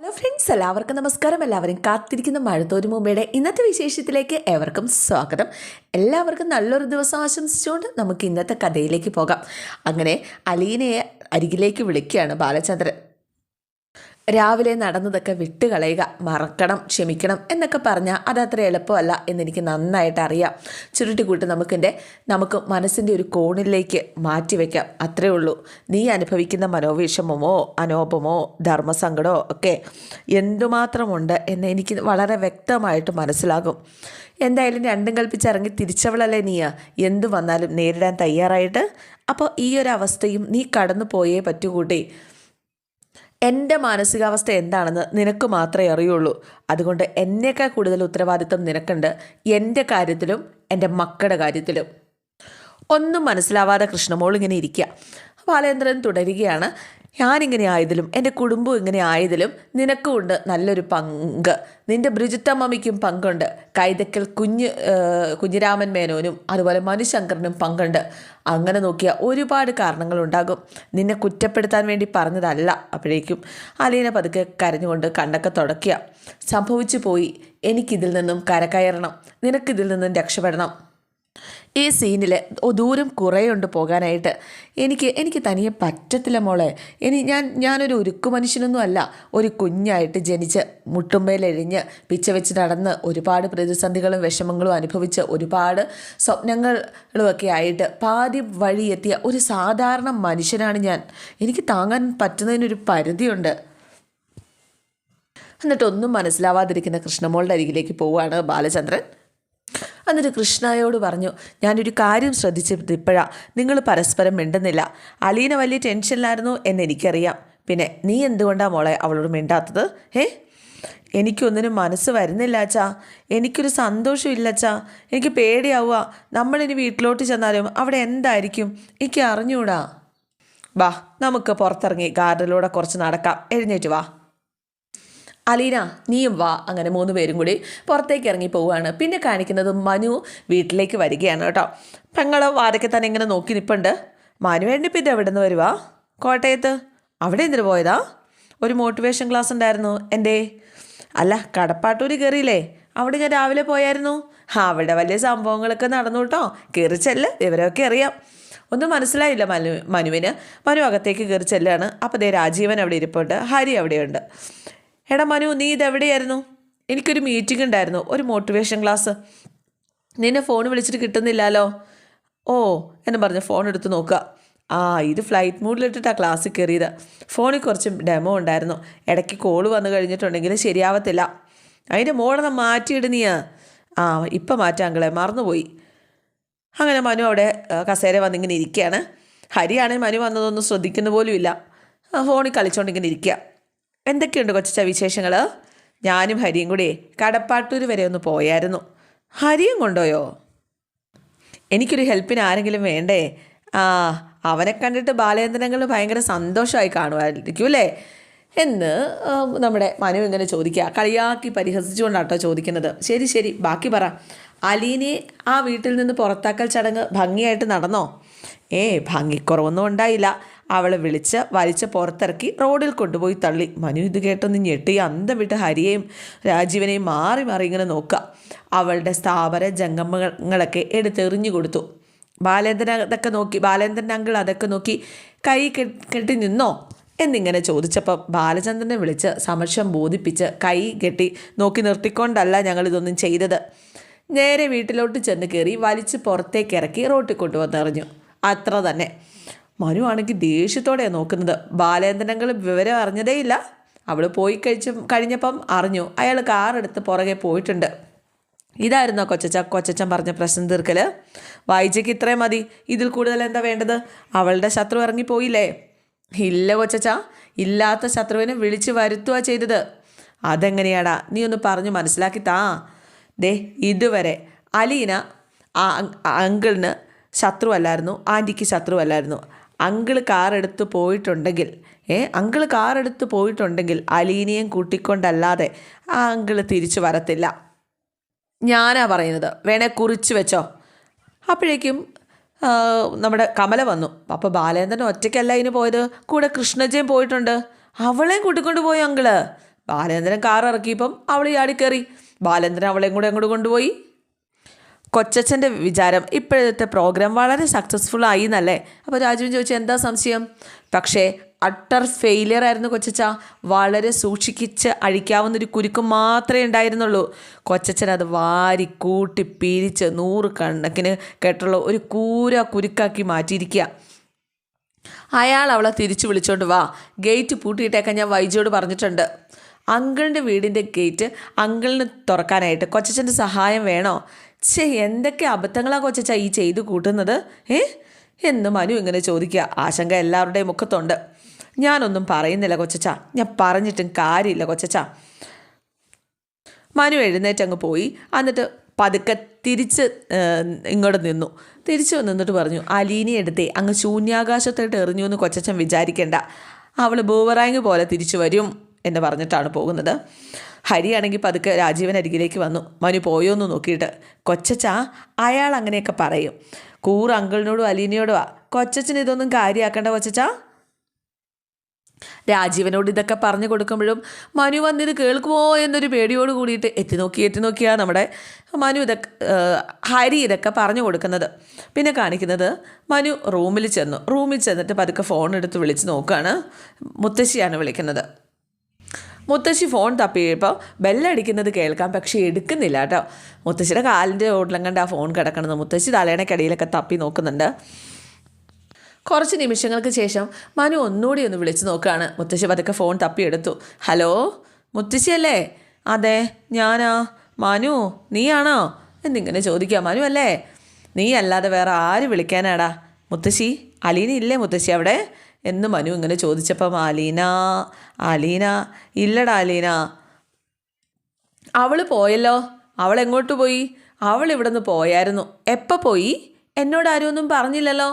Hello friends എല്ലാവർക്കും നമസ്കാരം. എല്ലാവരും കാത്തിരിക്കുന്ന മഴത്തോരു മുമ്പയുടെ ഇന്നത്തെ വിശേഷത്തിലേക്ക് ഏവർക്കും സ്വാഗതം. എല്ലാവർക്കും നല്ലൊരു ദിവസം ആശംസിച്ചുകൊണ്ട് നമുക്ക് ഇന്നത്തെ കഥയിലേക്ക് പോകാം. അങ്ങനെ അലീനയെ അരികിലേക്ക് വിളിക്കുകയാണ് ബാലചന്ദ്രൻ. രാവിലെ നടന്നതൊക്കെ വിട്ടുകളയുക മറക്കണം ക്ഷമിക്കണം എന്നൊക്കെ പറഞ്ഞാൽ അതത്ര എളുപ്പമല്ല എന്നെനിക്ക് നന്നായിട്ട് അറിയാം. ചുരുട്ടിക്കൂട്ട് നമുക്കെന്റെ നമുക്ക് മനസ്സിന്റെ ഒരു കോണിലേക്ക് മാറ്റിവെക്കാം അത്രേ ഉള്ളൂ. നീ അനുഭവിക്കുന്ന മനോവിഷമമോ അനോപമോ ധർമ്മസങ്കടമോ ഒക്കെ എന്തുമാത്രമുണ്ട് എന്ന് എനിക്ക് വളരെ വ്യക്തമായിട്ട് മനസ്സിലാകും. എന്തായാലും രണ്ടും കൽപ്പിച്ച് ഇറങ്ങി തിരിച്ചവളല്ലേ നീയാ? എന്തു വന്നാലും നേരിടാൻ തയ്യാറായിട്ട്. അപ്പോൾ ഈ ഒരു അവസ്ഥയും നീ കടന്നു പോയേ പറ്റൂ കൂട്ടി. എന്റെ മാനസികാവസ്ഥ എന്താണെന്ന് നിനക്ക് മാത്രമേ അറിയുള്ളൂ. അതുകൊണ്ട് എന്നേക്കാൾ കൂടുതൽ ഉത്തരവാദിത്വം നിനക്കുണ്ട് എന്റെ കാര്യത്തിലും എന്റെ മക്കളുടെ കാര്യത്തിലും. ഒന്നും മനസ്സിലാവാതെ കൃഷ്ണമോൾ ഇങ്ങനെ ഇരിക്കുക. ബാലേന്ദ്രൻ തുടരുകയാണ്. ഞാനിങ്ങനെ ആയതിലും എന്റെ കുടുംബം ഇങ്ങനെ ആയതിലും നിനക്കുമുണ്ട് നല്ലൊരു പങ്ക്. നിന്റെ ബ്രിജിത്തമ്മയ്ക്കും പങ്കുണ്ട്. കൈതക്കൽ കുഞ്ഞ് കുഞ്ഞിരാമൻ മേനോനും അതുപോലെ മനുശങ്കറിനും പങ്കുണ്ട്. അങ്ങനെ നോക്കിയ ഒരുപാട് കാരണങ്ങളുണ്ടാകും. നിന്നെ കുറ്റപ്പെടുത്താൻ വേണ്ടി പറഞ്ഞതല്ല അപ്പോഴേക്കും അലീന പതുക്കെ കരഞ്ഞുകൊണ്ട് കണ്ണൊക്കെ തുടക്കുക സംഭവിച്ചു പോയി. എനിക്കിതിൽ നിന്നും കരകയറണം. നിനക്കിതിൽ നിന്നും രക്ഷപ്പെടണം. ഈ സീനിൽ ദൂരം കുറേയുണ്ട് പോകാനായിട്ട്. എനിക്ക് എനിക്ക് തനിയെ പറ്റത്തില്ല മോളെ. ഇനി ഞാൻ ഞാനൊരു ഉരുക്കു മനുഷ്യനൊന്നും അല്ല ഒരു കുഞ്ഞായിട്ട് ജനിച്ച് മുട്ടുമ്പേലെഴിഞ്ഞ് പിച്ച വെച്ച് നടന്ന് ഒരുപാട് പ്രതിസന്ധികളും വിഷമങ്ങളും അനുഭവിച്ച് ഒരുപാട് സ്വപ്നങ്ങളൊക്കെ ആയിട്ട് പാതി വഴി എത്തിയ ഒരു സാധാരണ മനുഷ്യനാണ് ഞാൻ. എനിക്ക് താങ്ങാൻ പറ്റുന്നതിനൊരു പരിധിയുണ്ട്. എന്നിട്ടൊന്നും മനസ്സിലാവാതിരിക്കുന്ന കൃഷ്ണമോളുടെ അരികിലേക്ക് പോവുകയാണ് ബാലചന്ദ്രൻ. എന്നിട്ട് കൃഷ്ണയോട് പറഞ്ഞു ഞാനൊരു കാര്യം ശ്രദ്ധിച്ചത് ഇപ്പോഴാ. നിങ്ങൾ പരസ്പരം മിണ്ടുന്നില്ല. അലീന വലിയ ടെൻഷനിലായിരുന്നു എന്ന് എനിക്കറിയാം. പിന്നെ നീ എന്തുകൊണ്ടാണ് മോളെ അവളോട് മിണ്ടാത്തത്? ഏ എനിക്കൊന്നിനും മനസ്സ് വരുന്നില്ല അച്ഛാ. എനിക്കൊരു സന്തോഷമില്ല അച്ഛാ. എനിക്ക് പേടിയാവുക. നമ്മളിനി വീട്ടിലോട്ട് ചെന്നാലും അവിടെ എന്തായിരിക്കും? എനിക്ക് അറിഞ്ഞൂടാ. വാ നമുക്ക് പുറത്തിറങ്ങി ഗാർഡനിലൂടെ കുറച്ച് നടക്കാം. എഴുന്നേറ്റ് വാ. അലീന നീയും വാ. അങ്ങനെ മൂന്ന് പേരും കൂടി പുറത്തേക്ക് ഇറങ്ങി പോവുകയാണ്. പിന്നെ കാണിക്കുന്നത് മനു വീട്ടിലേക്ക് വരികയാണ് കേട്ടോ. പെങ്ങളോ വാരൊക്കെ തന്നെ ഇങ്ങനെ നോക്കി നിൽപ്പുണ്ട് മനുവേണ്ടി പിന്നെ എവിടെ നിന്ന് വരുവാ? കോട്ടയത്ത്. അവിടെ എന്തിനു പോയതാ? ഒരു മോട്ടിവേഷൻ ക്ലാസ് ഉണ്ടായിരുന്നു. എന്റെ അല്ല കടപ്പാട്ടൂര് കയറിയില്ലേ അവിടെ ഞാൻ രാവിലെ പോയായിരുന്നു. അവിടെ വലിയ സംഭവങ്ങളൊക്കെ നടന്നു കേട്ടോ. കയറി ചെല്ല് വിവരമൊക്കെ അറിയാം. ഒന്നും മനസ്സിലായില്ല മനു മനുവിന്. മനു അകത്തേക്ക് കയറി ചെല്ലാണ്. അപ്പോൾ ദേ രാജീവൻ അവിടെ ഇരിപ്പുണ്ട്. ഹരി അവിടെയുണ്ട്. എടാ മനു നീ ഇതെവിടെയായിരുന്നു? എനിക്കൊരു മീറ്റിംഗ് ഉണ്ടായിരുന്നു ഒരു മോട്ടിവേഷൻ ക്ലാസ് നിന്നെ ഫോൺ വിളിച്ചിട്ട് കിട്ടുന്നില്ലല്ലോ. ഓ എന്ന് പറഞ്ഞ് ഫോൺ എടുത്ത് നോക്കുക. ആ ഇത് ഫ്ലൈറ്റ് മൂഡിലിട്ടിട്ടാണ് ക്ലാസ്സിൽ കയറിയത്. ഫോണിൽ കുറച്ച് ഡെമോ ഉണ്ടായിരുന്നു. ഇടയ്ക്ക് കോൾ വന്നു കഴിഞ്ഞിട്ടുണ്ടെങ്കിൽ ശരിയാവത്തില്ല. അതിന്റെ മോളെന്ന് മാറ്റിയിടുന്നിയാ ആ ഇപ്പം മാറ്റാങ്കളെ മറന്നുപോയി. അങ്ങനെ മനു അവിടെ കസേര വന്നിങ്ങനെ ഇരിക്കുകയാണ്. ഹരിയാണെങ്കിൽ മനു വന്നതൊന്നും ശ്രദ്ധിക്കുന്ന പോലുമില്ല ഫോണിൽ കളിച്ചുകൊണ്ടിങ്ങനെ ഇരിക്കുക. എന്തൊക്കെയുണ്ട് കൊച്ച വിശേഷങ്ങൾ ഞാനും ഹരിയും കൂടി കടപ്പാട്ടൂർ വരെ ഒന്ന് പോയായിരുന്നു. ഹരിയും കൊണ്ടോയോ? എനിക്കൊരു ഹെൽപ്പിന് ആരെങ്കിലും വേണ്ടേ? ആ അവനെ കണ്ടിട്ട് ബാലേന്ദ്രങ്ങൾ ഭയങ്കര സന്തോഷമായി കാണുമായിരിക്കും അല്ലേ? എന്ന് നമ്മുടെ മനു ഇങ്ങനെ ചോദിക്കുക. കളിയാക്കി പരിഹസിച്ചുകൊണ്ടാട്ടോ ചോദിക്കുന്നത്. ശരി ശരി ബാക്കി പറ. അലീനെ ആ വീട്ടിൽ നിന്ന് പുറത്താക്കൽ ചടങ്ങ് ഭംഗിയായിട്ട് നടന്നോ? ഏ ഭംഗിക്കുറവൊന്നും ഉണ്ടായില്ല. അവളെ വിളിച്ച് വലിച്ച പുറത്തിറക്കി റോഡിൽ കൊണ്ടുപോയി തള്ളി. മനു ഇത് കേട്ടൊന്ന് ഞെട്ടി. അന്തം വിട്ട് ഹരിയെയും രാജീവനെയും മാറി മാറി ഇങ്ങനെ നോക്കുക. അവളുടെ സ്ഥാപന ജംഗമങ്ങളൊക്കെ എടുത്തെറിഞ്ഞു കൊടുത്തു. ബാലേന്ദ്രൻ അതൊക്കെ നോക്കി ബാലേന്ദ്രൻ അങ്കിൾ അതൊക്കെ നോക്കി കൈ കെട്ടി നിന്നോ? എന്നിങ്ങനെ ചോദിച്ചപ്പോൾ ബാലചന്ദ്രനെ വിളിച്ച് സമക്ഷം ബോധിപ്പിച്ച് കൈ കെട്ടി നോക്കി നിർത്തിക്കൊണ്ടല്ല ഞങ്ങളിതൊന്നും ചെയ്തത്. നേരെ വീട്ടിലോട്ട് ചെന്ന് കയറി വലിച്ച് പുറത്തേക്ക് ഇറക്കി റോട്ടിൽ കൊണ്ടുവന്നെറിഞ്ഞു അത്ര തന്നെ. മനു ആണെങ്കിൽ ദേഷ്യത്തോടെയാണ് നോക്കുന്നത്. ബാലേന്ദ്രനങ്ങൾ വിവരം അറിഞ്ഞതേയില്ല. അവൾ പോയി കഴിച്ച കഴിഞ്ഞപ്പം അറിഞ്ഞു. അയാൾ കാറെടുത്ത് പുറകെ പോയിട്ടുണ്ട്. ഇതായിരുന്നോ കൊച്ചച്ച കൊച്ചച്ചൻ പറഞ്ഞ പ്രശ്നം തീർക്കൽ വായിച്ചയ്ക്ക് ഇത്രയും മതി. ഇതിൽ കൂടുതൽ എന്താ വേണ്ടത്? അവളുടെ ശത്രു ഇറങ്ങിപ്പോയില്ലേ? ഇല്ല കൊച്ചച്ച ഇല്ലാത്ത ശത്രുവിനെ വിളിച്ചു വരുത്തുക ചെയ്തത്. അതെങ്ങനെയാടാ? നീ ഒന്ന് പറഞ്ഞു മനസ്സിലാക്കി താ. ദേ ഇതുവരെ അലീന അങ്കിളിന് ശത്രുവല്ലായിരുന്നു ആന്റിക്ക് ശത്രുവല്ലായിരുന്നു. അങ്കിൾ കാറെടുത്ത് പോയിട്ടുണ്ടെങ്കിൽ ഏ അങ്കിൾ കാറെടുത്ത് പോയിട്ടുണ്ടെങ്കിൽ അലീനയും കൂട്ടിക്കൊണ്ടല്ലാതെ ആ അങ്കിൾ തിരിച്ചു വരത്തില്ല. ഞാനാ പറയുന്നത്. വേണേ കുറിച്ച് വെച്ചോ. അപ്പോഴേക്കും നമ്മുടെ കമല വന്നു. അപ്പോൾ ബാലേന്ദ്രൻ ഒറ്റയ്ക്കല്ല ഇതിന് പോയത്? കൂടെ കൃഷ്ണജയും പോയിട്ടുണ്ട്. അവളെയും കൂട്ടിക്കൊണ്ട് പോയി അങ്കിൾ. ബാലേന്ദ്രൻ കാർ ഇറക്കിയപ്പം അവൾ ചാടിക്കയറി ബാലേന്ദ്രൻ അവളെയും കൂടെ അങ്ങോട്ട് കൊണ്ടുപോയി. കൊച്ചച്ഛന്റെ വിചാരം ഇപ്പോഴത്തെ പ്രോഗ്രാം വളരെ സക്സസ്ഫുൾ ആയി എന്നല്ലേ അപ്പോൾ രാജുവിൻ ചോദിച്ചു എന്താ സംശയം? പക്ഷേ അട്ടർ ഫെയിലിയർ ആയിരുന്നു കൊച്ചച്ച വളരെ സൂക്ഷിക്കിച്ച് അഴിക്കാവുന്നൊരു കുരുക്ക് മാത്രമേ ഉണ്ടായിരുന്നുള്ളൂ. കൊച്ചച്ചൻ അത് വാരി കൂട്ടി പിരിച്ച് നൂറ് കണക്കിന് കേട്ടുള്ള ഒരു കൂര കുരുക്കാക്കി മാറ്റിയിരിക്കുക. അയാൾ അവളെ തിരിച്ചു വിളിച്ചോണ്ട് വാ. ഗേറ്റ് പൂട്ടിയിട്ടേക്കാൻ ഞാൻ വൈജിയോട് പറഞ്ഞിട്ടുണ്ട്. അങ്കിളിന്റെ വീടിന്റെ ഗേറ്റ് അങ്കിളിന് തുറക്കാനായിട്ട് കൊച്ചച്ഛന്റെ സഹായം വേണോ? ഛേ എന്തൊക്കെ അബദ്ധങ്ങളാണ് കൊച്ചച്ച ഈ ചെയ്തു കൂട്ടുന്നത്? ഏ? എന്ന് മനു ഇങ്ങനെ ചോദിക്കുക. ആശങ്ക എല്ലാവരുടെയും മുഖത്തുണ്ട്. ഞാനൊന്നും പറയുന്നില്ല കൊച്ചച്ച. ഞാൻ പറഞ്ഞിട്ടും കാര്യമില്ല കൊച്ചച്ച. മനു എഴുന്നേറ്റ് അങ്ങ് പോയി. എന്നിട്ട് പതുക്കെ തിരിച്ച് ഇങ്ങോട്ട് നിന്നു. തിരിച്ചു നിന്നിട്ട് പറഞ്ഞു അലീനി എടുത്തേ അങ്ങ് ശൂന്യാകാശത്തോട്ട് എറിഞ്ഞു എന്ന് കൊച്ചച്ചൻ വിചാരിക്കേണ്ട. അവൾ ബൂവറാങ് പോലെ തിരിച്ചു വരും എന്ന് പറഞ്ഞിട്ടാണ് പോകുന്നത്. ഹരിയാണെങ്കിൽ പതുക്കെ രാജീവൻ അരികിലേക്ക് വന്നു. മനു പോയോ എന്ന് നോക്കിയിട്ട്. കൊച്ചച്ച അയാൾ അങ്ങനെയൊക്കെ പറയും. കൂറ് അങ്കിളിനോടും അലീനയോടും ആ. കൊച്ചച്ചിന് ഇതൊന്നും കാര്യമാക്കണ്ട കൊച്ചച്ചാ. രാജീവനോട് ഇതൊക്കെ പറഞ്ഞു കൊടുക്കുമ്പോഴും മനു വന്നിത് കേൾക്കുമോ എന്നൊരു പേടിയോട് കൂടിയിട്ട് എത്തി നോക്കി എത്തി നോക്കിയാ നമ്മുടെ മനു ഇതൊക്കെ ഹരി ഇതൊക്കെ പറഞ്ഞു കൊടുക്കുന്നത്. പിന്നെ കാണിക്കുന്നത് മനു റൂമിൽ ചെന്നു. റൂമിൽ ചെന്നിട്ട് പതുക്കെ ഫോൺ എടുത്ത് വിളിച്ച് നോക്കുകയാണ് മുത്തശ്ശിയാണ് വിളിക്കുന്നത്. മുത്തശ്ശി ഫോൺ തപ്പിയപ്പോൾ ബെല്ലടിക്കുന്നത് കേൾക്കാം പക്ഷേ എടുക്കുന്നില്ല കേട്ടോ. മുത്തശ്ശിയുടെ കാലിന്റെ ഓട്ടിലും കണ്ട് ആ ഫോൺ കിടക്കണത്. മുത്തശ്ശി തലേണക്കടിയിലൊക്കെ തപ്പി നോക്കുന്നുണ്ട്. കുറച്ച് നിമിഷങ്ങൾക്ക് ശേഷം മനു ഒന്നുകൂടി ഒന്ന് വിളിച്ചു നോക്കുകയാണ്. മുത്തശ്ശി പതുക്കെ ഫോൺ തപ്പിയെടുത്തു ഹലോ മുത്തശ്ശിയല്ലേ? അതെ ഞാനാ. മനു നീയാണോ? എന്നിങ്ങനെ ചോദിക്കുക. മനു അല്ലേ? നീ അല്ലാതെ വേറെ ആര് വിളിക്കാനാടാ? മുത്തശ്ശി അലീന ഇല്ലേ മുത്തശ്ശി അവിടെ? എന്ന് മനു ഇങ്ങനെ ചോദിച്ചപ്പം അലീന അലീന ഇല്ലടാ അലീന അവൾ പോയല്ലോ. അവൾ എങ്ങോട്ട് പോയി? അവൾ ഇവിടെ നിന്ന് പോയായിരുന്നു. എപ്പോൾ പോയി? എന്നോട് ആരും ഒന്നും പറഞ്ഞില്ലല്ലോ.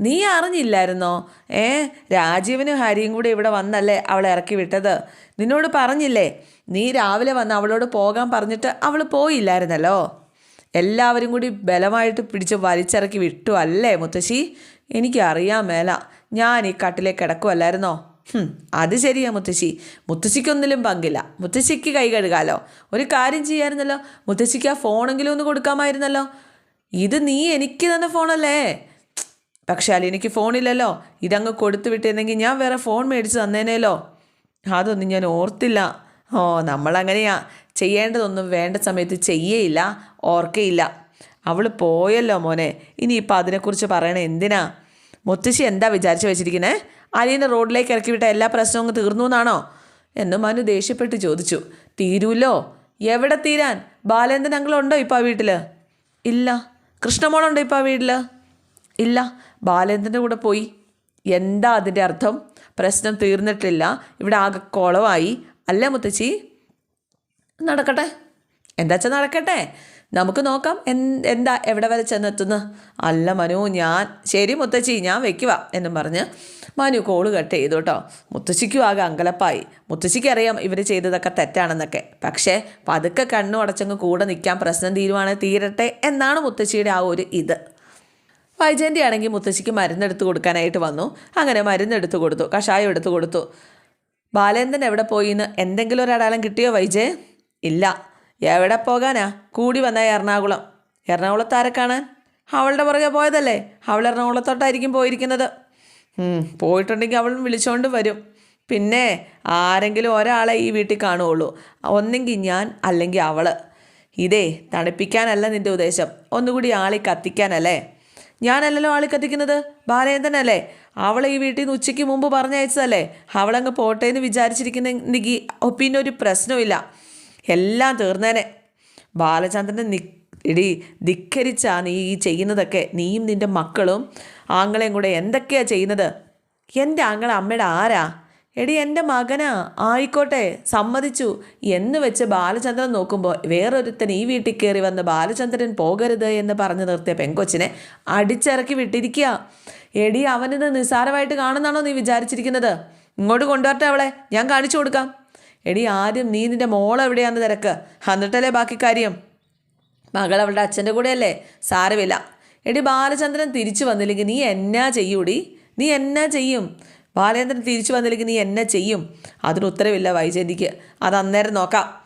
നീ അറിഞ്ഞില്ലായിരുന്നോ? ഏ രാജീവനും ഹരിയും കൂടി ഇവിടെ വന്നല്ലേ അവളെ ഇറക്കി വിട്ടത്? നിന്നോട് പറഞ്ഞില്ലേ? നീ രാവിലെ വന്ന് അവളോട് പോകാൻ പറഞ്ഞിട്ട് അവൾ പോയില്ലായിരുന്നല്ലോ. എല്ലാവരും കൂടി ബലമായിട്ട് പിടിച്ച് വലിച്ചിറക്കി വിട്ടു അല്ലേ മുത്തശ്ശി? എനിക്കറിയാൻ മേല. ഞാൻ ഈ കാട്ടിലേക്ക് കിടക്കുമല്ലായിരുന്നോ അത് ശരിയാ മുത്തശ്ശി. മുത്തശ്ശിക്കൊന്നിലും പങ്കില്ല. മുത്തശ്ശിക്ക് കൈ കഴുകാലോ. ഒരു കാര്യം ചെയ്യായിരുന്നല്ലോ. മുത്തശ്ശിക്ക് ആ ഫോണെങ്കിലും ഒന്ന് കൊടുക്കാമായിരുന്നല്ലോ. ഇത് നീ എനിക്ക് തന്ന ഫോണല്ലേ? പക്ഷെ എനിക്ക് ഫോണില്ലല്ലോ. ഇതങ്ങ് കൊടുത്തു വിട്ടിരുന്നെങ്കിൽ ഞാൻ വേറെ ഫോൺ മേടിച്ച് തന്നേനേലോ? അതൊന്നും ഞാൻ ഓർത്തില്ല. ഓ നമ്മളങ്ങനെയാ. ചെയ്യേണ്ടതൊന്നും വേണ്ട സമയത്ത് ചെയ്യേയില്ല. ഓർക്കയില്ല. അവൾ പോയല്ലോ മോനെ. ഇനിയിപ്പോൾ അതിനെക്കുറിച്ച് പറയണേ എന്തിനാ? മുത്തശ്ശി എന്താ വിചാരിച്ചു വെച്ചിരിക്കുന്നത് അലീനെ റോഡിലേക്ക് ഇറക്കി വിട്ട എല്ലാ പ്രശ്നവും തീർന്നു എന്നാണോ? എന്ന് മനു ദേഷ്യപ്പെട്ട് ചോദിച്ചു. തീരൂല്ലോ എവിടെ തീരാൻ? ബാലേന്ദ്രൻ അങ്കിളുണ്ടോ ഇപ്പോൾ ആ വീട്ടിൽ ഇല്ല. കൃഷ്ണമോളുണ്ടോ ഇപ്പോൾ ആ വീട്ടിൽ ഇല്ല. ബാലേന്ദ്രന്റെ കൂടെ പോയി. എന്താ അതിന്റെ അർത്ഥം? പ്രശ്നം തീർന്നിട്ടില്ല. ഇവിടെ ആകെ കുളമായി അല്ലേ മുത്തച്ചി നടക്കട്ടെ. എന്താച്ചാ നടക്കട്ടെ? നമുക്ക് നോക്കാം എന്താ എവിടെ വരെ ചെന്നെത്തുന്നു അല്ല മനു ഞാൻ ശരി മുത്തച്ഛി ഞാൻ വെക്കുക എന്നും പറഞ്ഞ് മനു കോൾ കട്ട് ചെയ്തു കേട്ടോ മുത്തശ്ശിക്കും ആകെ അങ്കലപ്പായി. മുത്തശ്ശിക്ക് അറിയാം ഇവർ ചെയ്തതൊക്കെ തെറ്റാണെന്നൊക്കെ. പക്ഷേ പതുക്കെ കണ്ണു അടച്ചങ്ങ് കൂടെ നിൽക്കാൻ പ്രശ്നം തീരുവാണ് തീരട്ടെ എന്നാണ് മുത്തശ്ശിയുടെ ആ ഒരു ഇത്. വൈജയന്തി ആണെങ്കിൽ മുത്തശ്ശിക്ക് മരുന്നെടുത്ത് കൊടുക്കാനായിട്ട് വന്നു. അങ്ങനെ മരുന്നെടുത്ത് കൊടുത്തു കഷായം എടുത്ത് കൊടുത്തു. ബാലേന്ദ്രൻ എവിടെ പോയിന്ന് എന്തെങ്കിലും ഒരടയാളം കിട്ടിയോ വൈജയ്? ഇല്ല. എവിടെ പോകാനാ? കൂടി വന്ന എറണാകുളം. എറണാകുളത്ത് ആരെ കാണാൻ അവളുടെ പുറകെ പോയതല്ലേ? അവൾ എറണാകുളത്തോട്ടായിരിക്കും പോയിരിക്കുന്നത്. പോയിട്ടുണ്ടെങ്കിൽ അവൾ വിളിച്ചുകൊണ്ട് വരും. പിന്നെ ആരെങ്കിലും ഒരാളെ ഈ വീട്ടിൽ കാണുകയുള്ളൂ. ഒന്നെങ്കിൽ ഞാൻ അല്ലെങ്കിൽ അവൾ ഇതേ തണുപ്പിക്കാനല്ല നിന്റെ ഉദ്ദേശം. ഒന്നുകൂടി ആളി കത്തിക്കാനല്ലേ? ഞാനല്ലല്ലോ ആളി കത്തിക്കുന്നത്? ബാലേന്ദ്രനല്ലേ? അവളെ ഈ വീട്ടിൽ നിന്ന് ഉച്ചയ്ക്ക് മുമ്പ് പറഞ്ഞയച്ചതല്ലേ? അവളങ്ങ് പോട്ടേന്ന് വിചാരിച്ചിരിക്കുന്നെങ്കിൽ പിന്നെ ഒരു പ്രശ്നമില്ല എല്ലാം തീർന്നേനെ. ബാലചന്ദ്രനെ നി ഇടി ധിക്കരിച്ചാ നീ ഈ ചെയ്യുന്നതൊക്കെ. നീയും നിന്റെ മക്കളും ആങ്ങളെയും കൂടെ എന്തൊക്കെയാണ് ചെയ്യുന്നത്? എന്റെ ആങ്ങളെ അമ്മയുടെ ആരാ? എടി എന്റെ മകനാ. ആയിക്കോട്ടെ സമ്മതിച്ചു. എന്ന് വെച്ച് ബാലചന്ദ്രൻ നോക്കുമ്പോൾ വേറൊരുത്തൻ ഈ വീട്ടിൽ കയറി വന്ന് ബാലചന്ദ്രൻ പോകരുത് എന്ന് പറഞ്ഞു നിർത്തിയ പെങ്കൊച്ചിനെ അടിച്ചിറക്കി വിട്ടിരിക്കുക. എടി അവനിത് നിസ്സാരമായിട്ട് കാണുന്നാണോ നീ വിചാരിച്ചിരിക്കുന്നത്? ഇങ്ങോട്ട് കൊണ്ടുവരട്ടെ അവളെ. ഞാൻ കാണിച്ചു കൊടുക്കാം. എടി ആദ്യം നീ നിന്റെ മോൾ എവിടെയാന്ന് തിരക്ക്. എന്നിട്ടല്ലേ ബാക്കി കാര്യം? മകൾ അവളുടെ അച്ഛന്റെ കൂടെയല്ലേ? സാരമില്ല. എടി ബാലചന്ദ്രൻ തിരിച്ചു വന്നില്ലെങ്കിൽ നീ എന്നാ ചെയ്യൂടി? നീ എന്നാ ചെയ്യും? ബാലേന്ദ്രൻ തിരിച്ചു വന്നില്ലെങ്കിൽ നീ എന്നാ ചെയ്യും? അതിന് ഉത്തരവില്ല വൈജയന്തിക്ക്. അത് അന്നേരം നോക്കാം.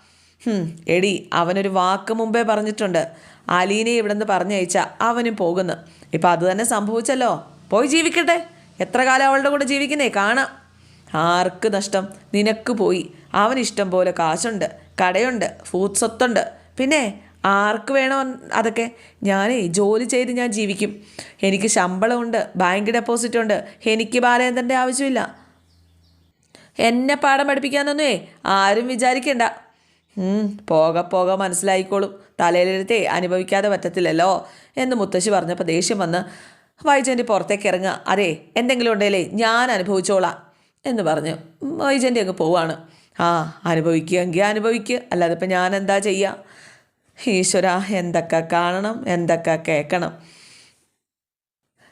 എടി അവനൊരു വാക്ക് മുമ്പേ പറഞ്ഞിട്ടുണ്ട്. അലീനെ ഇവിടെ നിന്ന് പറഞ്ഞയച്ച അവനും പോകുന്നു. ഇപ്പം അത് തന്നെ സംഭവിച്ചല്ലോ. പോയി ജീവിക്കട്ടെ. എത്ര കാലം അവളുടെ കൂടെ ജീവിക്കുന്നേ? കാണാം. ആർക്ക് നഷ്ടം? നിനക്ക് പോയി. അവൻ ഇഷ്ടം പോലെ കാശുണ്ട് കടയുണ്ട് ഫൂഡ് സ്വത്തുണ്ട് പിന്നെ ആർക്ക് വേണോ അതൊക്കെ? ഞാനേ ജോലി ചെയ്ത് ഞാൻ ജീവിക്കും. എനിക്ക് ശമ്പളമുണ്ട് ബാങ്ക് ഡെപ്പോസിറ്റ് ഉണ്ട് എനിക്ക് ബാലേന്ദ്രന്റെ ആവശ്യമില്ല. എന്നെ പാഠം പഠിപ്പിക്കാനൊന്നുമേ ആരും വിചാരിക്കണ്ട. പോക പോക മനസ്സിലായിക്കോളും. തലയിലെടുത്തേ അനുഭവിക്കാതെ പറ്റത്തില്ലല്ലോ എന്ന് മുത്തശ്ശി പറഞ്ഞപ്പോൾ ദേഷ്യം വന്ന് വൈജന്റെ പുറത്തേക്ക് ഇറങ്ങുക. അതെ എന്തെങ്കിലും ഉണ്ടെങ്കിലേ ഞാൻ അനുഭവിച്ചോളാം. എന്ന് പറഞ്ഞ് വൈജന്റെ അങ്ങ് പോവാണ്. ആ അനുഭവിക്കുമെങ്കിൽ അനുഭവിക്കുക അല്ലാതെ ഇപ്പം ഞാൻ എന്താ ചെയ്യുക ഈശ്വര എന്തൊക്കെ കാണണം എന്തൊക്കെ കേൾക്കണം.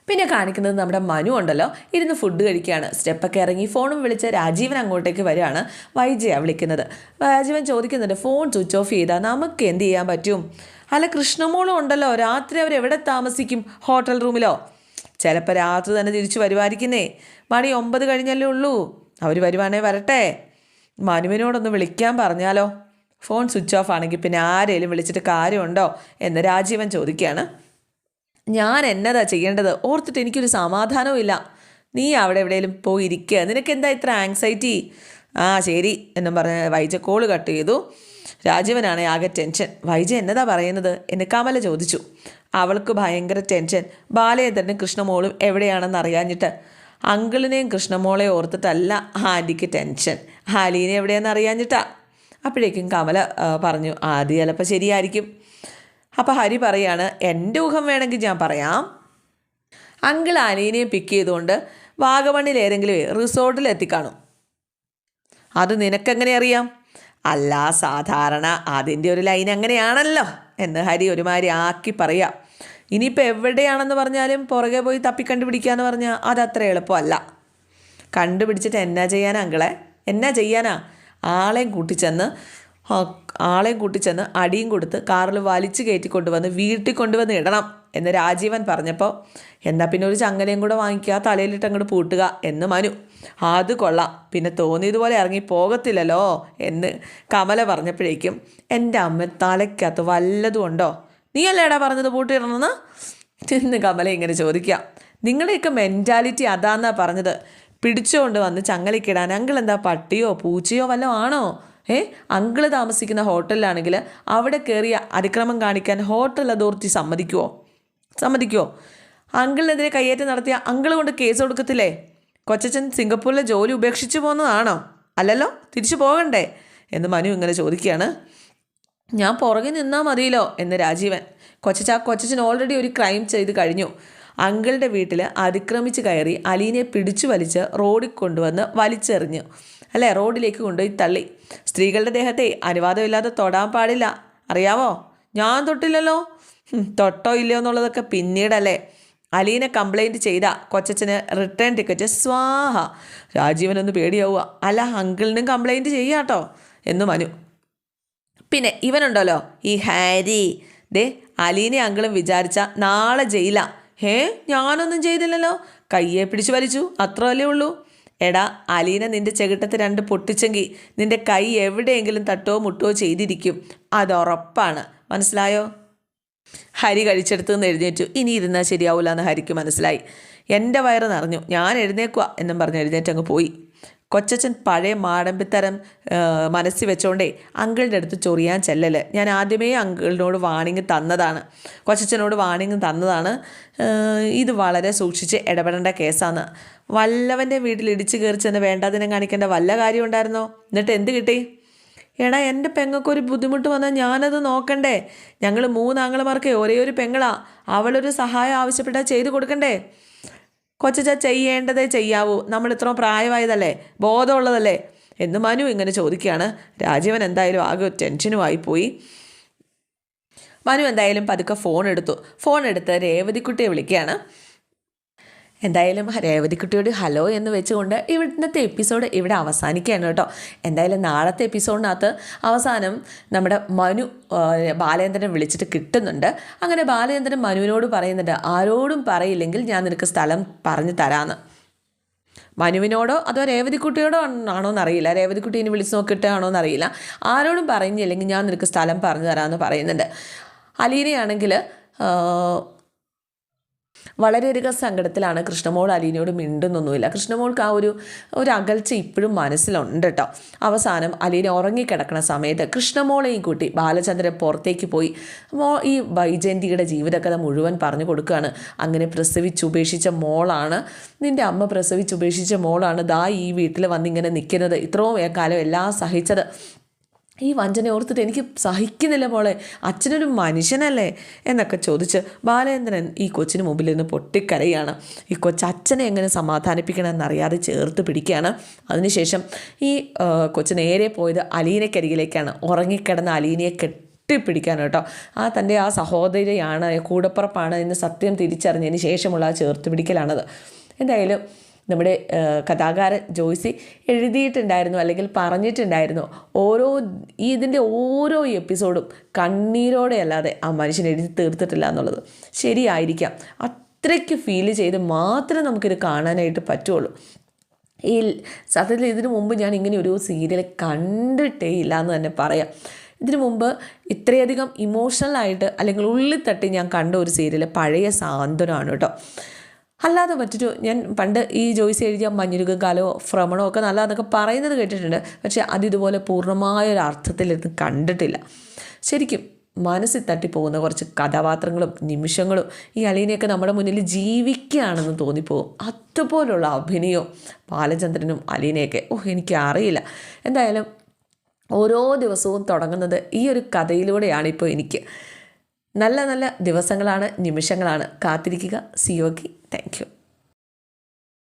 പിന്നെ കാണിക്കുന്നത് നമ്മുടെ മനു ഉണ്ടല്ലോ. ഇരുന്ന് ഫുഡ് കഴിക്കുകയാണ്. സ്റ്റെപ്പൊക്കെ ഇറങ്ങി ഫോണും വിളിച്ച് രാജീവൻ അങ്ങോട്ടേക്ക് വരികയാണ്. വൈജയ വിളിക്കുന്നത്. രാജീവൻ ചോദിക്കുന്നുണ്ട് ഫോൺ സ്വിച്ച് ഓഫ് ചെയ്താൽ നമുക്ക് എന്ത് ചെയ്യാൻ പറ്റും? അല്ല കൃഷ്ണമോളും ഉണ്ടല്ലോ. രാത്രി അവർ എവിടെ താമസിക്കും ഹോട്ടൽ റൂമിലോ ചിലപ്പോൾ രാത്രി തന്നെ തിരിച്ചു വരുമായിരിക്കുന്നേ മണി ഒമ്പത് കഴിഞ്ഞല്ലേ ഉള്ളൂ. അവർ വരുവാണേ വരട്ടെ. മനുവിനോടൊന്ന് വിളിക്കാൻ പറഞ്ഞാലോ. ഫോൺ സ്വിച്ച് ഓഫ് ആണെങ്കിൽ പിന്നെ ആരേലും വിളിച്ചിട്ട് കാര്യമുണ്ടോ എന്ന് രാജീവൻ ചോദിക്കുകയാണ്. ഞാൻ എന്നതാ ചെയ്യേണ്ടത്? ഓർത്തിട്ട് എനിക്കൊരു സമാധാനവും ഇല്ല. നീ അവിടെ എവിടെയെങ്കിലും പോയി ഇരിക്കുക നിനക്ക് എന്താ ഇത്ര ആങ്സൈറ്റി ആ ശരി എന്നും പറഞ്ഞ് വൈജ കോൾ കട്ട് ചെയ്തു. രാജീവനാണ് ആകെ ടെൻഷൻ. വൈജ എന്നതാ പറയുന്നത്? എന്ന് കമല ചോദിച്ചു. അവൾക്ക് ഭയങ്കര ടെൻഷൻ. ബാലേന്ദ്രനും കൃഷ്ണമോളും എവിടെയാണെന്ന് അറിയാഞ്ഞിട്ട് അങ്കിളിനെയും കൃഷ്ണമോളെ ഓർത്തിട്ടല്ല ആന്റിക്ക് ടെൻഷൻ. ഹാലീനെ എവിടെയാണെന്ന് അറിയാഞ്ഞിട്ടാ? അപ്പോഴേക്കും കമല പറഞ്ഞു ആദ്യം ചിലപ്പോൾ ശരിയായിരിക്കും. അപ്പോൾ ഹരി പറയാണ് എന്റെ ഊഹം വേണമെങ്കിൽ ഞാൻ പറയാം. അങ്കിൾ അനീനെയും പിക്ക് ചെയ്തുകൊണ്ട് വാഗമണ്ണിൽ ഏതെങ്കിലും റിസോർട്ടിൽ എത്തിക്കാണും. അത് നിനക്കെങ്ങനെ അറിയാം? അല്ല സാധാരണ അതിന്റെ ഒരു ലൈൻ അങ്ങനെയാണല്ലോ എന്ന് ഹരി ഒരുമാതിരി ആക്കി പറയാം. ഇനിയിപ്പോൾ എവിടെയാണെന്ന് പറഞ്ഞാലും പുറകെ പോയി തപ്പിക്കണ്ടുപിടിക്കാന്ന് പറഞ്ഞാൽ അതത്ര എളുപ്പമല്ല. കണ്ടുപിടിച്ചിട്ട് എന്നാ ചെയ്യാനാ അങ്കിളെ? എന്നാ ചെയ്യാനാ? ആളെയും കൂട്ടിച്ചെന്ന് ആളെയും കൂട്ടിച്ചെന്ന് അടിയും കൊടുത്ത് കാറിൽ വലിച്ചു കയറ്റി കൊണ്ടുവന്ന് വീട്ടിൽ കൊണ്ടുവന്ന് ഇടണം എന്ന് രാജീവൻ പറഞ്ഞപ്പോൾ എന്നാൽ പിന്നെ ഒരു ചങ്ങലയും കൂടെ വാങ്ങിക്കുക തലയിലിട്ട് അങ്ങോട്ട് പൂട്ടുക എന്ന് മനു. അത് കൊള്ളാം. പിന്നെ തോന്നിയതുപോലെ ഇറങ്ങി പോകത്തില്ലല്ലോ എന്ന് കമല പറഞ്ഞപ്പോഴേക്കും എന്റെ അമ്മ തലയ്ക്കകത്ത് വല്ലതും ഉണ്ടോ? നീ അല്ലേടാ പറഞ്ഞത് പൂട്ടിയിടണമെന്ന് എന്ന് കമല ഇങ്ങനെ ചോദിക്കുക. നിങ്ങളുടെയൊക്കെ മെന്റാലിറ്റി അതാന്നാ പറഞ്ഞത്. പിടിച്ചുകൊണ്ട് വന്ന് ചങ്ങലക്കിടാൻ അങ്കിൾ എന്താ പട്ടിയോ പൂച്ചയോ വല്ലതും ആണോ? ഏ? അങ്കിൾ താമസിക്കുന്ന ഹോട്ടലിലാണെങ്കിൽ അവിടെ കയറിയ അതിക്രമം കാണിക്കാൻ ഹോട്ടൽ അതോറിറ്റി സമ്മതിക്കുമോ സമ്മതിക്കുമോ അങ്കിളിനെതിരെ കയ്യേറ്റം നടത്തിയ അങ്കിൾ കൊണ്ട് കേസ് കൊടുക്കത്തില്ലേ? കൊച്ചച്ചൻ സിംഗപ്പൂരിലെ ജോലി ഉപേക്ഷിച്ചു പോകുന്നതാണോ? അല്ലല്ലോ തിരിച്ചു പോകണ്ടേ? എന്ന് മനു ഇങ്ങനെ ചോദിക്കുകയാണ്. ഞാൻ പുറകെ നിന്നാൽ മതിയല്ലോ എന്ന് രാജീവൻ. കൊച്ചച്ച കൊച്ചച്ചൻ ഓൾറെഡി ഒരു ക്രൈം ചെയ്ത് കഴിഞ്ഞു. അങ്കിളുടെ വീട്ടിൽ അതിക്രമിച്ച് കയറി അലീനെ പിടിച്ചു വലിച്ച് റോഡിൽ കൊണ്ടുവന്ന് വലിച്ചെറിഞ്ഞു. അല്ലേ? റോഡിലേക്ക് കൊണ്ടുപോയി തള്ളി. സ്ത്രീകളുടെ ദേഹത്തെ അനുവാദമില്ലാതെ തൊടാൻ പാടില്ല. അറിയാവോ? ഞാൻ തൊട്ടില്ലല്ലോ. തൊട്ടോ ഇല്ലയോ എന്നുള്ളതൊക്കെ പിന്നീടല്ലേ. അലീന കംപ്ലൈന്റ് ചെയ്ത കൊച്ചച്ചന് റിട്ടേൺ ടിക്കറ്റ് സ്വാഹ! രാജീവനൊന്ന് പേടിയാവുക. അല്ല അങ്കിളിനും കംപ്ലൈന്റ് ചെയ്യാട്ടോ എന്ന് മനു. പിന്നെ ഇവനുണ്ടല്ലോ ഈ ഹാരി. ദേ അലീനെ അങ്കിളും വിചാരിച്ച നാളെ ജയില. ഹേ ഞാനൊന്നും ചെയ്തില്ലല്ലോ. കയ്യെ പിടിച്ചു വലിച്ചു അത്രയല്ലേ ഉള്ളൂ. എടാ അലീന നിന്റെ ചെകിട്ടത്ത് രണ്ട് പൊട്ടിച്ചെങ്കിൽ നിന്റെ കൈ എവിടെയെങ്കിലും തട്ടോ മുട്ടോ ചെയ്തിരിക്കും. അതുറപ്പാണ് മനസ്സിലായോ? ഹരി കഴിച്ചെടുത്ത് നിന്ന് എഴുന്നേറ്റു. ഇനി ഇരുന്നാൽ ശരിയാവില്ല എന്ന് ഹരിക്ക് മനസ്സിലായി. എന്റെ വയറ് നിറഞ്ഞു. ഞാൻ എഴുന്നേക്കുക എന്നും പറഞ്ഞ് എഴുന്നേറ്റ് അങ്ങ് പോയി. കൊച്ചച്ചൻ പഴയ മാടമ്പിത്തരം മനസ്സിൽ വെച്ചോണ്ടേ അങ്കിളിന്റെ അടുത്ത് ചൊറിയാൻ ചെല്ലല്. ഞാൻ ആദ്യമേ അങ്കിളിനോട് വാണിങ് തന്നതാണ്. കൊച്ചച്ചനോട് വാണിങ് തന്നതാണ്. ഇത് വളരെ സൂക്ഷിച്ച് ഇടപെടേണ്ട കേസാണ് വല്ലവന്റെ വീട്ടിൽ ഇടിച്ചു കയറി ചെന്ന് വേണ്ടാതിനെ കാണിക്കേണ്ട വല്ല കാര്യം ഉണ്ടായിരുന്നോ? എന്നിട്ട് എന്ത് കിട്ടി? എടാ എന്റെ പെങ്ങൾക്ക് ഒരു ബുദ്ധിമുട്ട് വന്നാൽ ഞാനത് നോക്കണ്ടേ? ഞങ്ങൾ മൂന്നാങ്ങളമാർക്ക് ഒരേ ഒരു പെങ്ങളാ. അവളൊരു സഹായം ആവശ്യപ്പെട്ടാൽ ചെയ്തു കൊടുക്കണ്ടേ? കൊച്ചച്ച ചെയ്യേണ്ടതേ ചെയ്യാവൂ. നമ്മൾ ഇത്രയും പ്രായമായതല്ലേ? ബോധമുള്ളതല്ലേ? എന്ന് മനു ഇങ്ങനെ ചോദിക്കുകയാണ്. രാജീവൻ എന്തായാലും ആകെ ടെൻഷനുമായിപ്പോയി മനു എന്തായാലും പതുക്കെ ഫോൺ എടുത്തു. ഫോൺ എടുത്ത് രേവതിക്കുട്ടിയെ വിളിക്കുകയാണ്. എന്തായാലും രേവതിക്കുട്ടിയോട് ഹലോ എന്ന് വെച്ചുകൊണ്ട് ഇവിടുത്തെ എപ്പിസോഡ് ഇവിടെ അവസാനിക്കുകയാണ് കേട്ടോ. എന്തായാലും നാളത്തെ എപ്പിസോഡിനകത്ത് അവസാനം നമ്മുടെ മനു ബാലേന്ദ്രനെ വിളിച്ചിട്ട് കിട്ടുന്നുണ്ട്. അങ്ങനെ ബാലേന്ദ്രൻ മനുവിനോട് പറയുന്നുണ്ട് ആരോടും പറയില്ലെങ്കിൽ ഞാൻ നിനക്ക് സ്ഥലം പറഞ്ഞു തരാമെന്ന് മനുവിനോടോ അതോ രേവതിക്കുട്ടിയോടോ ആണോ എന്നറിയില്ല ഇനി വിളിച്ച് നോക്കിയിട്ടാണോ എന്നറിയില്ല ആരോടും പറഞ്ഞില്ലെങ്കിൽ ഞാൻ നിനക്ക് സ്ഥലം പറഞ്ഞു തരാമെന്ന് പറയുന്നുണ്ട്. അലീനയാണെങ്കിൽ വളരെയധികം സങ്കടത്തിലാണ് കൃഷ്ണമോൾ അലീനയോട് മിണ്ടുന്നൊന്നുമില്ല. കൃഷ്ണമോൾക്ക് ആ ഒരു ഒരു അകൽച്ച ഇപ്പോഴും മനസ്സിലുണ്ട് കേട്ടോ അവസാനം അലീന ഉറങ്ങിക്കിടക്കുന്ന സമയത്ത് കൃഷ്ണമോളെയും കൂട്ടി ബാലചന്ദ്രൻ പുറത്തേക്ക് പോയി. മോ ഈ വൈജയന്തിയുടെ ജീവിതകഥ മുഴുവൻ പറഞ്ഞു കൊടുക്കുകയാണ്. അങ്ങനെ പ്രസവിച്ചുപേക്ഷിച്ച മോളാണ്. നിന്റെ അമ്മ പ്രസവിച്ചുപേക്ഷിച്ച മോളാണ് ദാ ഈ വീട്ടിൽ വന്നിങ്ങനെ നിൽക്കുന്നത്. ഇത്രയും കാലം എല്ലാം സഹിച്ചത്. ഈ വഞ്ചന ഓർത്തിട്ട് എനിക്ക് സഹിക്കുന്നില്ല മോളെ. അച്ഛനൊരു മനുഷ്യനല്ലേ? എന്നൊക്കെ ചോദിച്ച് ബാലേന്ദ്രൻ ഈ കൊച്ചിന് മുമ്പിൽ നിന്ന് പൊട്ടിക്കരയാണ്. ഈ കൊച്ച് അച്ഛനെ എങ്ങനെ സമാധാനിപ്പിക്കണമെന്നറിയാതെ ചേർത്ത് പിടിക്കുകയാണ്. അതിനുശേഷം ഈ കൊച്ചു നേരെ പോയത് അലീനക്കരികിലേക്കാണ് ഉറങ്ങിക്കിടന്ന അലീനയെ കെട്ടി കെട്ടിപ്പിടിക്കാൻ കേട്ടോ. ആ തന്റെ ആ സഹോദരിയാണ് കൂടപ്പുറപ്പാണ് എന്ന് സത്യം തിരിച്ചറിഞ്ഞതിന് ശേഷമുള്ള ആ ചേർത്ത് പിടിക്കലാണത്. എന്തായാലും നമ്മുടെ കഥാകാരൻ ജോയ്സി എഴുതിയിട്ടുണ്ടായിരുന്നു അല്ലെങ്കിൽ പറഞ്ഞിട്ടുണ്ടായിരുന്നു. ഓരോ ഈ ഇതിന്റെ ഓരോ എപ്പിസോഡും കണ്ണീരോടെ അല്ലാതെ ആ മനുഷ്യൻ എഴുതി തീർത്തിട്ടില്ല എന്നുള്ളത് ശരിയായിരിക്കാം. അത്രയ്ക്ക് ഫീൽ ചെയ്ത് മാത്രമേ നമുക്കിത് കാണാനായിട്ട് പറ്റുള്ളൂ. ഈ സത്യത്തിൽ ഇതിനു മുമ്പ് ഞാൻ ഇങ്ങനെ ഒരു സീരിയൽ കണ്ടിട്ടേ ഇല്ല എന്ന് തന്നെ പറയാം. ഇതിനു മുമ്പ് ഇത്രയധികം ഇമോഷണലായിട്ട് അല്ലെങ്കിൽ ഉള്ളിൽ തട്ടി ഞാൻ കണ്ട ഒരു സീരിയൽ പഴയ സാന്ത്വനമാണ് കേട്ടോ. അല്ലാതെ മറ്റൊരു ഞാൻ പണ്ട് ഈ ജോയിസ് എഴുതിയ മഞ്ഞുരുകാലോ ഭ്രമണോ ഒക്കെ നല്ല എന്നൊക്കെ പറയുന്നത് കേട്ടിട്ടുണ്ട്. പക്ഷേ അത് ഇതുപോലെ പൂർണമായ ഒരു അർത്ഥത്തിൽ ഇത് കണ്ടിട്ടില്ല. ശരിക്കും മനസ്സിൽ തട്ടിപ്പോകുന്ന കുറച്ച് കഥാപാത്രങ്ങളും നിമിഷങ്ങളും ഈ അലീനയൊക്കെ നമ്മുടെ മുന്നിൽ ജീവിക്കുകയാണെന്ന് തോന്നിപ്പോകും. അതുപോലുള്ള അഭിനയവും ബാലചന്ദ്രനും അലീനയൊക്കെ ഓ എനിക്ക് അറിയില്ല എന്തായാലും ഓരോ ദിവസവും തുടങ്ങുന്നത് ഈ ഒരു കഥയിലൂടെയാണ് ഇപ്പോൾ എനിക്ക്. നല്ല നല്ല ദിവസങ്ങളാണ് നിമിഷങ്ങളാണ്. കാത്തിരിക്കുക. സിയോക്കി Thank you.